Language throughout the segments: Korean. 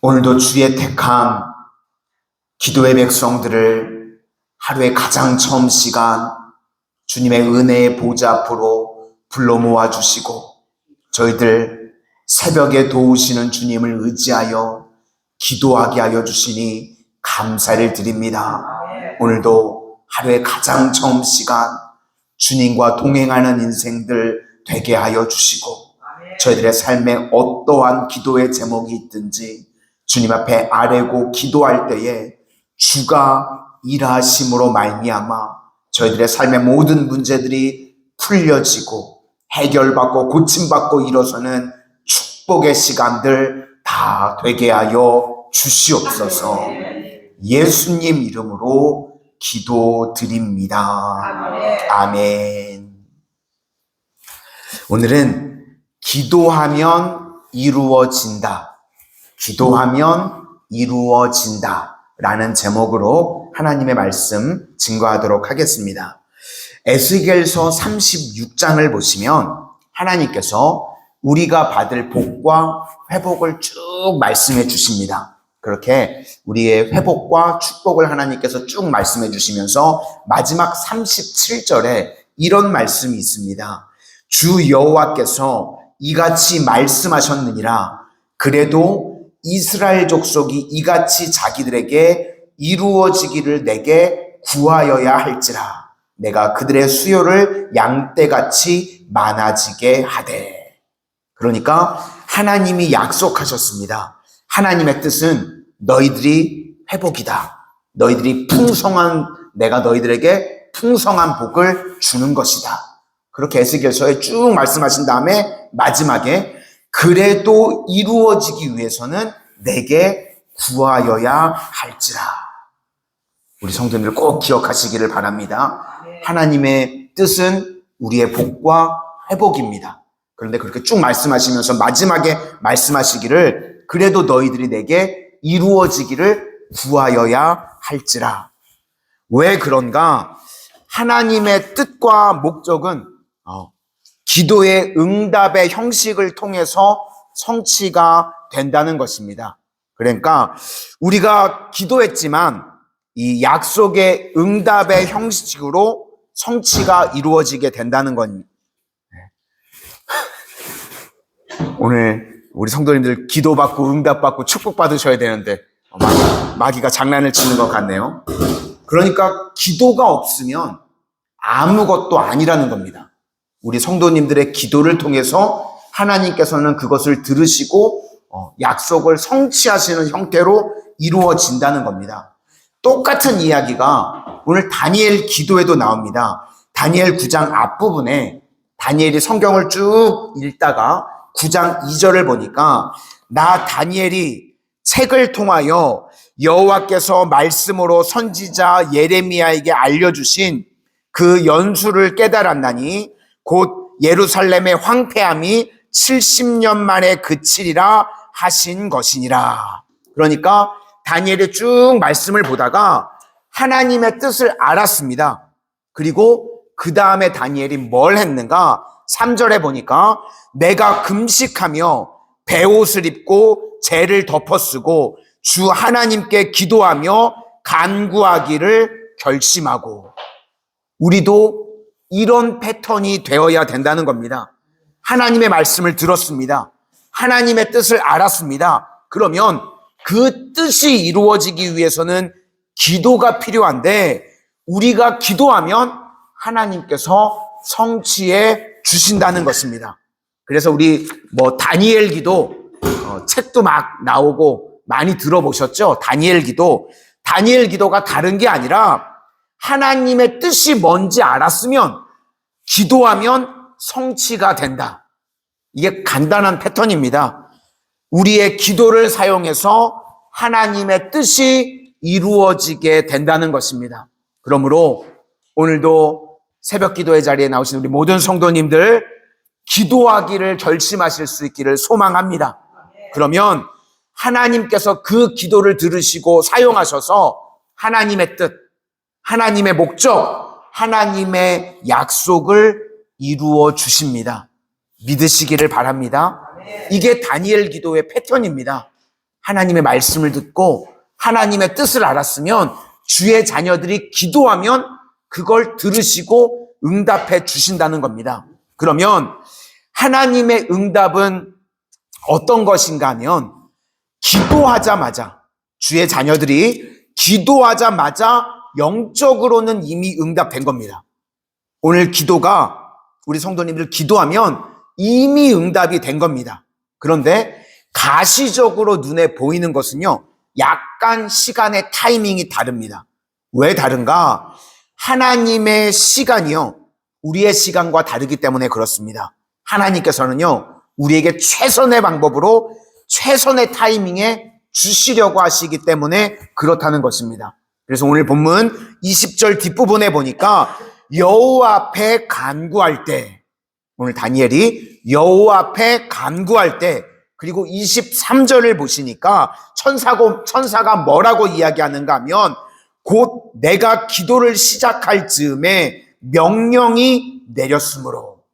오늘도 주의 택한 기도의 백성들을 하루의 가장 처음 시간 주님의 은혜의 보좌 앞으로 불러 모아 주시고 저희들 새벽에 도우시는 주님을 의지하여 기도하게 하여 주시니 감사를 드립니다. 오늘도 하루의 가장 처음 시간 주님과 동행하는 인생들 되게 하여 주시고 저희들의 삶에 어떠한 기도의 제목이 있든지 주님 앞에 아뢰고 기도할 때에 주가 일하심으로 말미암아 저희들의 삶의 모든 문제들이 풀려지고 해결받고 고침받고 일어서는 축복의 시간들 다 되게 하여 주시옵소서. 예수님 이름으로 기도드립니다. 아멘. 오늘은 기도하면 이루어진다. 기도하면 이루어진다. 라는 제목으로 하나님의 말씀 증거하도록 하겠습니다. 에스겔서 36장을 보시면 하나님께서 우리가 받을 복과 회복을 쭉 말씀해 주십니다. 그렇게 우리의 회복과 축복을 하나님께서 쭉 말씀해 주시면서 마지막 37절에 이런 말씀이 있습니다. 주 여호와께서 이같이 말씀하셨느니라. 그래도 이스라엘 족속이 이같이 자기들에게 이루어지기를 내게 구하여야 할지라. 내가 그들의 수요를 양떼같이 많아지게 하되. 그러니까 하나님이 약속하셨습니다. 하나님의 뜻은 너희들이 회복이다. 너희들이 풍성한 내가 너희들에게 풍성한 복을 주는 것이다. 그렇게 에스겔서에 쭉 말씀하신 다음에 마지막에 그래도 이루어지기 위해서는 내게 구하여야 할지라. 우리 성도님들 꼭 기억하시기를 바랍니다. 하나님의 뜻은 우리의 복과 회복입니다. 그런데 그렇게 쭉 말씀하시면서 마지막에 말씀하시기를 그래도 너희들이 내게 이루어지기를 구하여야 할지라. 왜 그런가? 하나님의 뜻과 목적은 어, 기도의 응답의 형식을 통해서 성취가 된다는 것입니다. 그러니까 우리가 기도했지만 이 약속의 응답의 형식으로 성취가 이루어지게 된다는 건 오늘 우리 성도님들 기도받고 응답받고 축복받으셔야 되는데 마귀, 가 장난을 치는 것 같네요. 그러니까 기도가 없으면 아무것도 아니라는 겁니다. 우리 성도님들의 기도를 통해서 하나님께서는 그것을 들으시고 어, 약속을 성취하시는 형태로 이루어진다는 겁니다. 똑같은 이야기가 오늘 다니엘 기도에도 나옵니다. 다니엘 9장 앞부분에 다니엘이 성경을 쭉 읽다가 9장 2절을 보니까 나 다니엘이 책을 통하여 여호와께서 말씀으로 선지자 예레미야에게 알려주신 그 연수를 깨달았나니 곧 예루살렘의 황폐함이 70년 만에 그치리라 하신 것이니라. 그러니까 다니엘이 쭉 말씀을 보다가 하나님의 뜻을 알았습니다. 그리고 그 다음에 다니엘이 뭘 했는가? 3절에 보니까 내가 금식하며 배옷을 입고 죄를 덮어쓰고 주 하나님께 기도하며 간구하기를 결심하고 우리도 이런 패턴이 되어야 된다는 겁니다. 하나님의 말씀을 들었습니다. 하나님의 뜻을 알았습니다. 그러면 그 뜻이 이루어지기 위해서는 기도가 필요한데 우리가 기도하면 하나님께서 성취해 주신다는 것입니다. 그래서 우리 뭐 다니엘 기도 어, 책도 막 나오고 많이 들어보셨죠? 다니엘 기도. 다니엘 기도가 다른 게 아니라 하나님의 뜻이 뭔지 알았으면 기도하면 성취가 된다. 이게 간단한 패턴입니다. 우리의 기도를 사용해서 하나님의 뜻이 이루어지게 된다는 것입니다. 그러므로 오늘도 새벽 기도의 자리에 나오신 우리 모든 성도님들 기도하기를 결심하실 수 있기를 소망합니다. 그러면 하나님께서 그 기도를 들으시고 사용하셔서 하나님의 뜻, 하나님의 목적, 하나님의 약속을 이루어 주십니다. 믿으시기를 바랍니다. 이게 다니엘 기도의 패턴입니다. 하나님의 말씀을 듣고 하나님의 뜻을 알았으면 주의 자녀들이 기도하면 그걸 들으시고 응답해 주신다는 겁니다. 그러면 하나님의 응답은 어떤 것인가 하면 기도하자마자 주의 자녀들이 기도하자마자 영적으로는 이미 응답된 겁니다. 오늘 기도가 우리 성도님들 기도하면 이미 응답이 된 겁니다. 그런데 가시적으로 눈에 보이는 것은요, 약간 시간의 타이밍이 다릅니다. 왜 다른가? 하나님의 시간이요, 우리의 시간과 다르기 때문에 그렇습니다. 하나님께서는요, 우리에게 최선의 방법으로 최선의 타이밍에 주시려고 하시기 때문에 그렇다는 것입니다. 그래서 오늘 본문 20절 뒷부분에 보니까 여호와 앞에 간구할 때 오늘 다니엘이 여호와 앞에 간구할 때 그리고 23절을 보시니까 천사고 천사가 뭐라고 이야기하는가 하면 곧 내가 기도를 시작할 즈음에 명령이 내렸으므로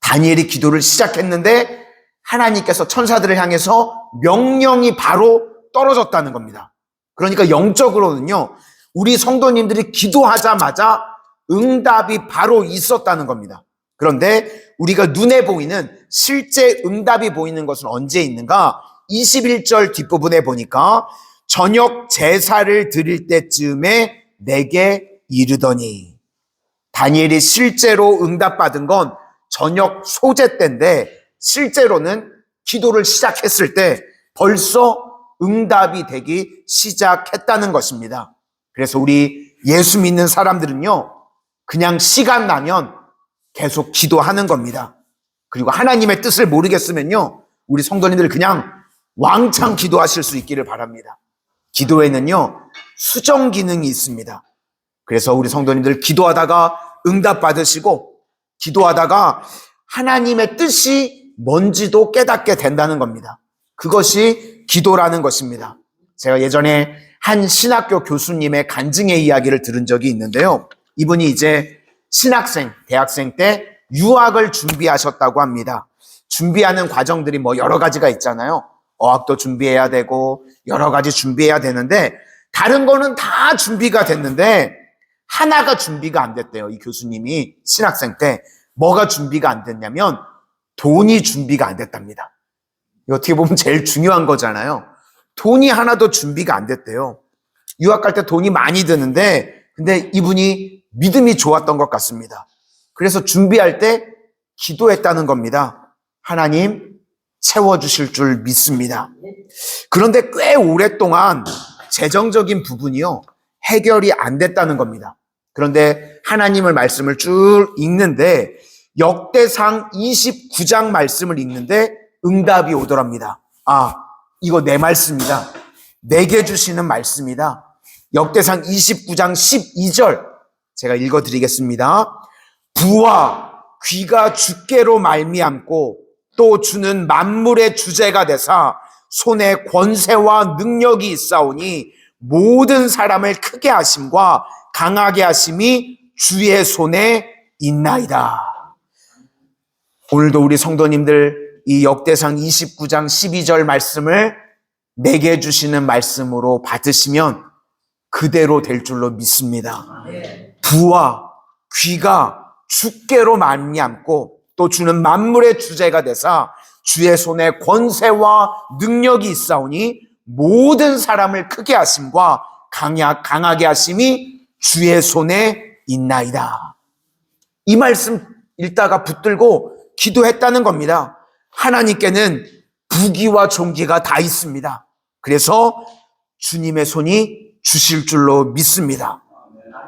다니엘이 기도를 시작했는데 하나님께서 천사들을 향해서 명령이 바로 떨어졌다는 겁니다. 그러니까 영적으로는요, 우리 성도님들이 기도하자마자 응답이 바로 있었다는 겁니다. 그런데 우리가 눈에 보이는 실제 응답이 보이는 것은 언제 있는가? 21절 뒷부분에 보니까 저녁 제사를 드릴 때쯤에 내게 이르더니 다니엘이 실제로 응답받은 건 저녁 소재 때인데 실제로는 기도를 시작했을 때 벌써 응답이 되기 시작했다는 것입니다. 그래서 우리 예수 믿는 사람들은요, 그냥 시간 나면 계속 기도하는 겁니다. 그리고 하나님의 뜻을 모르겠으면요, 우리 성도님들 그냥 왕창 기도하실 수 있기를 바랍니다. 기도에는요, 수정 기능이 있습니다. 그래서 우리 성도님들 기도하다가 응답 받으시고, 기도하다가 하나님의 뜻이 뭔지도 깨닫게 된다는 겁니다. 그것이 기도라는 것입니다. 제가 예전에 한 신학교 교수님의 간증의 이야기를 들은 적이 있는데요. 이분이 이제 신학생, 대학생 때 유학을 준비하셨다고 합니다. 준비하는 과정들이 뭐 여러 가지가 있잖아요. 어학도 준비해야 되고 여러 가지 준비해야 되는데 다른 거는 다 준비가 됐는데 하나가 준비가 안 됐대요. 이 교수님이 신학생 때 뭐가 준비가 안 됐냐면 돈이 준비가 안 됐답니다. 이거 어떻게 보면 제일 중요한 거잖아요. 돈이 하나도 준비가 안 됐대요. 유학 갈 때 돈이 많이 드는데 근데 이분이 믿음이 좋았던 것 같습니다. 그래서 준비할 때 기도했다는 겁니다. 하나님 채워주실 줄 믿습니다. 그런데 꽤 오랫동안 재정적인 부분이요. 해결이 안 됐다는 겁니다. 그런데 하나님을 말씀을 쭉 읽는데 역대상 29장 말씀을 읽는데 응답이 오더랍니다. 아, 이거 내 말씀이다. 내게 주시는 말씀이다. 역대상 29장 12절 제가 읽어 드리겠습니다. 부와 귀가 주께로 말미암고 또 주는 만물의 주제가 되사 손에 권세와 능력이 있사오니 모든 사람을 크게 하심과 강하게 하심이 주의 손에 있나이다. 오늘도 우리 성도님들 이 역대상 29장 12절 말씀을 내게 주시는 말씀으로 받으시면 그대로 될 줄로 믿습니다. 부와 귀가 주께로 말미암고 또 주는 만물의 주제가 되사 주의 손에 권세와 능력이 있사오니 모든 사람을 크게 하심과 강약, 강하게 하심이 주의 손에 있나이다. 이 말씀 읽다가 붙들고 기도했다는 겁니다. 하나님께는 부귀와 종기가 다 있습니다. 그래서 주님의 손이 주실 줄로 믿습니다.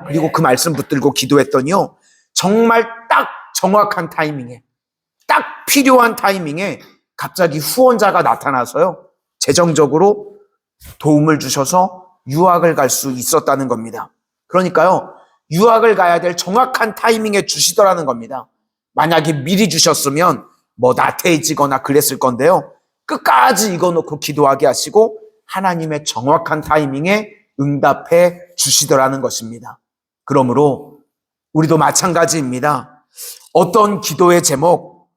그리고 그 말씀 붙들고 기도했더니요. 정말 딱 정확한 타이밍에, 딱 필요한 타이밍에 갑자기 후원자가 나타나서요. 재정적으로 도움을 주셔서 유학을 갈 수 있었다는 겁니다. 그러니까요. 유학을 가야 될 정확한 타이밍에 주시더라는 겁니다. 만약에 미리 주셨으면 뭐 나태해지거나 그랬을 건데요. 끝까지 이거 놓고 기도하게 하시고 하나님의 정확한 타이밍에 응답해 주시더라는 것입니다. 그러므로 우리도 마찬가지입니다. 어떤 기도의 제목,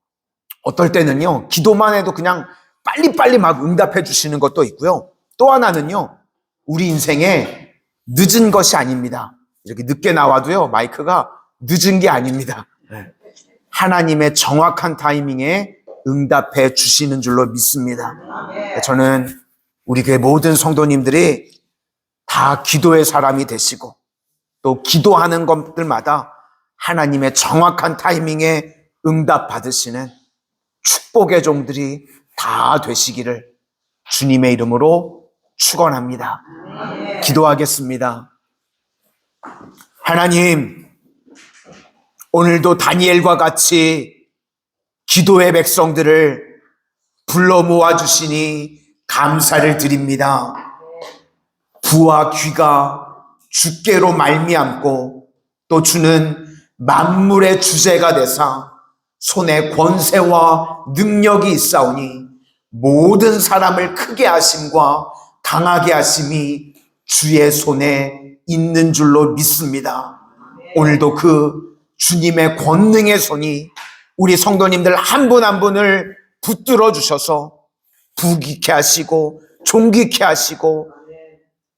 어떨 때는요, 기도만 해도 그냥 빨리빨리 막 응답해 주시는 것도 있고요. 또 하나는요, 우리 인생에 늦은 것이 아닙니다. 이렇게 늦게 나와도요, 마이크가 늦은 게 아닙니다. 네. 하나님의 정확한 타이밍에 응답해 주시는 줄로 믿습니다. 저는 우리 교회 모든 성도님들이 다 기도의 사람이 되시고 또 기도하는 것들마다 하나님의 정확한 타이밍에 응답 받으시는 축복의 종들이 다 되시기를 주님의 이름으로 축원합니다. 기도하겠습니다. 하나님, 오늘도 다니엘과 같이 기도의 백성들을 불러 모아 주시니 감사를 드립니다. 부와 귀가 주께로 말미암고 또 주는 만물의 주제가 되사 손에 권세와 능력이 있사오니 모든 사람을 크게 하심과 강하게 하심이 주의 손에 있는 줄로 믿습니다. 오늘도 그 주님의 권능의 손이 우리 성도님들 한 분 한 분을 붙들어 주셔서 부귀케 하시고 존귀케 하시고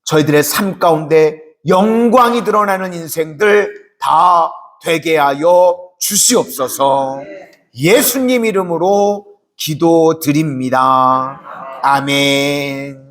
저희들의 삶 가운데 영광이 드러나는 인생들 다 되게 하여 주시옵소서 예수님 이름으로 기도드립니다. 아멘.